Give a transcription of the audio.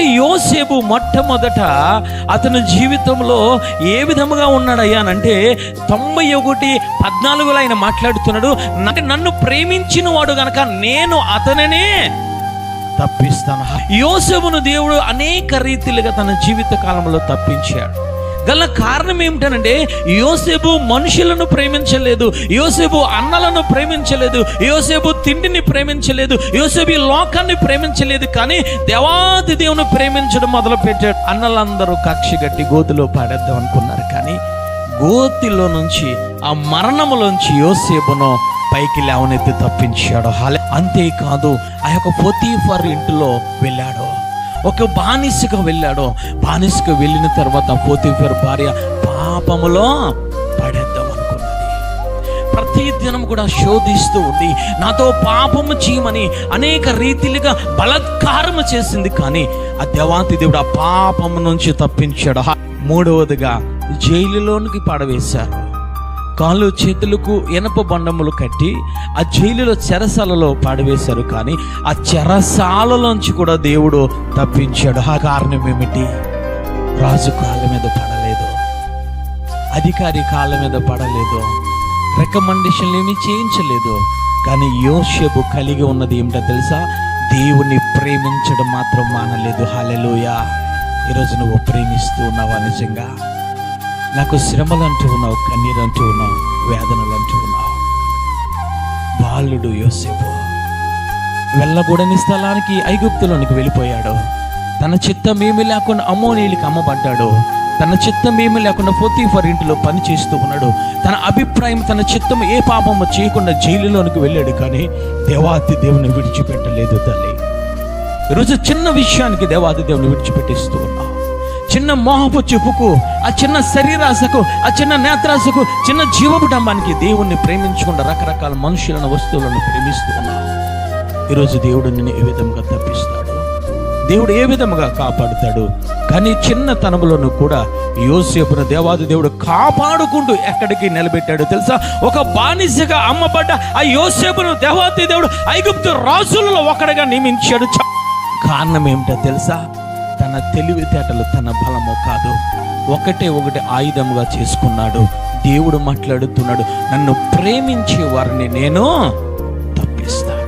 కాబట్టి యోసేపు మొట్టమొదట అతని జీవితంలో ఏ విధముగా ఉన్నాడయ్యా అంటే తొంభై ఒకటి పద్నాలుగులో ఆయన మాట్లాడుతున్నాడు నాకు నన్ను ప్రేమించిన వాడు గనక నేను అతననే తప్పిస్తాను. యోసేపును దేవుడు అనేక రీతిలుగా తన జీవిత కాలంలో తప్పించాడు. గల కారణం ఏమిటనంటే యోసేపు మనుషులను ప్రేమించలేదు యోసేపు అన్నలను ప్రేమించలేదు యోసేపు తిండిని ప్రేమించలేదు యోసేపు ఈ లోకాన్ని ప్రేమించలేదు కానీ దేవాది దేవుని ప్రేమించడం మొదలు పెట్టాడు అన్నలందరూ కక్షి గట్టి గోతిలో పాడేద్దాం అనుకున్నారు కానీ గోతిలో నుంచి ఆ మరణములోంచి యోసేపును పైకి లేవనెత్తి తప్పించాడు. హాలే అంతేకాదు ఆ యొక్క పొతీఫర్ ఇంటిలో వెళ్ళాడు. ఒక బానిసగా వెళ్ళాడు బానిసగా వెళ్ళిన తర్వాత పోతిఫర్ భార్య పాపములో పడేద్దాం అనుకున్నది ప్రతి దినం కూడా శోధిస్తూ ఉంది నాతో పాపము చేయమని అనేక రీతిలుగా బలత్కారము చేసింది కానీ ఆ దేవాతి దేవుడు ఆ పాపము నుంచి తప్పించాడు. మూడవదిగా జైలులోనికి పడవేశారు. కాళ్ళు చేతులకు ఇనప బండములు కట్టి ఆ జైలులో చెరసాలలో పాడవేశారు కానీ ఆ చెరసాలలోంచి కూడా దేవుడు తప్పించాడు. ఆ కారణం ఏమిటి? రాజు కాళ్ళ మీద పడలేదు. అధికారి కాళ్ళ మీద పడలేదు. రికమెండేషన్లు ఏమీ చేయించలేదు. కానీ యోషేపు కలిగి ఉన్నది ఏమిటో తెలుసా? దేవుణ్ణి ప్రేమించడం మాత్రం మానలేదు. హాలెలుయా ఈరోజు నువ్వు ప్రేమిస్తూ ఉన్నావా నిజంగా? నాకు శ్రమలు అంటూ ఉన్నావు కన్నీరు బాలుడు యోసేపు. వెళ్ళకూడని స్థలానికి ఐగుప్తులోనికి వెళ్ళిపోయాడు. తన చిత్తం ఏమీ లేకుండా అమోనీయులకి అమ్మబడ్డాడు. తన చిత్తం ఏమీ లేకుండా పోతీఫర్ ఇంటిలో పని చేస్తూ ఉన్నాడు. తన అభిప్రాయం తన చిత్తం ఏ పాపము చేయకుండా జైలులోనికి వెళ్ళాడు కానీ దేవాతి దేవుని విడిచిపెట్టలేదు తల్లి. ఈరోజు చిన్న విషయానికి దేవాతి దేవుని విడిచిపెట్టేస్తూ ఉన్నావు చిన్న మోహపు చెప్పుకు ఆ చిన్న శరీరాశకు ఆ చిన్న నేత్రాశకు చిన్న జీవపుటంబానికి దేవుణ్ణి ప్రేమించకుండా రకరకాల మనుషులను వస్తువులను ప్రేమిస్తూ ఉన్నావు ఈరోజు దేవుడు నిన్ను ఏ విధంగా తప్పిస్తాడు? దేవుడు ఏ విధముగా కాపాడుతాడు? కానీ చిన్న తనములను కూడా యోసేపును దేవాది దేవుడు కాపాడుకుంటూ ఎక్కడికి నిలబెట్టాడు తెలుసా? ఒక బానిసగా అమ్మబడ్డ ఆ యోసేపును దేవాది దేవుడు ఐగుప్తు రాజులలో ఒకడిగా నియమించాడు. కారణం ఏమిటో తెలుసా? తన తెలివితేటలు తన బలము కాదు. ఒకటే ఒకటి ఆయుధముగా చేసుకున్నాడు. దేవుడు మాట్లాడుతున్నాడు నన్ను ప్రేమించే వారిని నేను తప్పిస్తాను